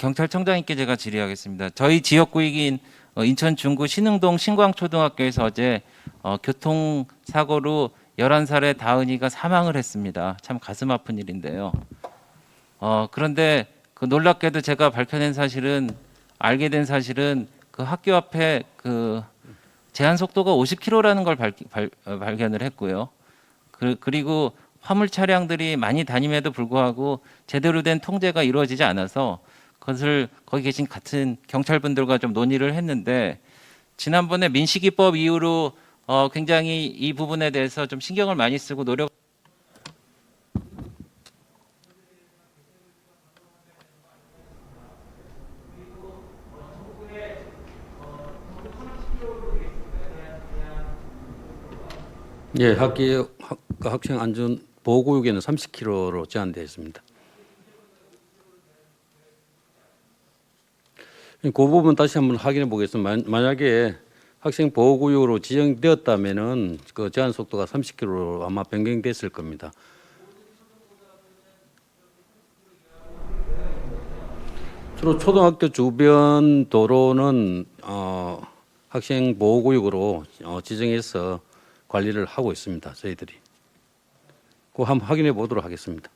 경찰청장님께 제가 질의하겠습니다. 저희 지역구역인 어, 인천 중구 신흥동 신광초등학교에서 어제 어, 교통사고로 11살의 다은이가 사망을 했습니다. 참 가슴 아픈 일인데요. 어, 그런데 그 놀랍게도 제가 밝혀낸 사실은 알게 된 사실은 그 학교 앞에 그 제한 속도가 50km라는 걸 발, 발, 어, 발견을 했고요. 그, 그리고 화물 차량들이 많이 다님에도 불구하고 제대로 된 통제가 이루어지지 않아서 그것을 거기 계신 같은 경찰분들과 좀 논의를 했는데 지난번에 민식이법 이후로 어, 굉장히 이 부분에 대해서 좀 신경을 많이 쓰고 노력 예, 학기 학, 학생 안전 보호구역에는 30km로 제한되어 있습니다. 그 부분 다시 한번 확인해 보겠습니다. 만- 만약에 학생 보호구역으로 지정되었다면은 그 제한 속도가 30km로 아마 변경됐을 겁니다. 주로 초등학교 주변 도로는 어, 학생 보호구역으로 어, 지정해서 관리를 하고 있습니다. 저희들이. 그 한번 확인해 보도록 하겠습니다.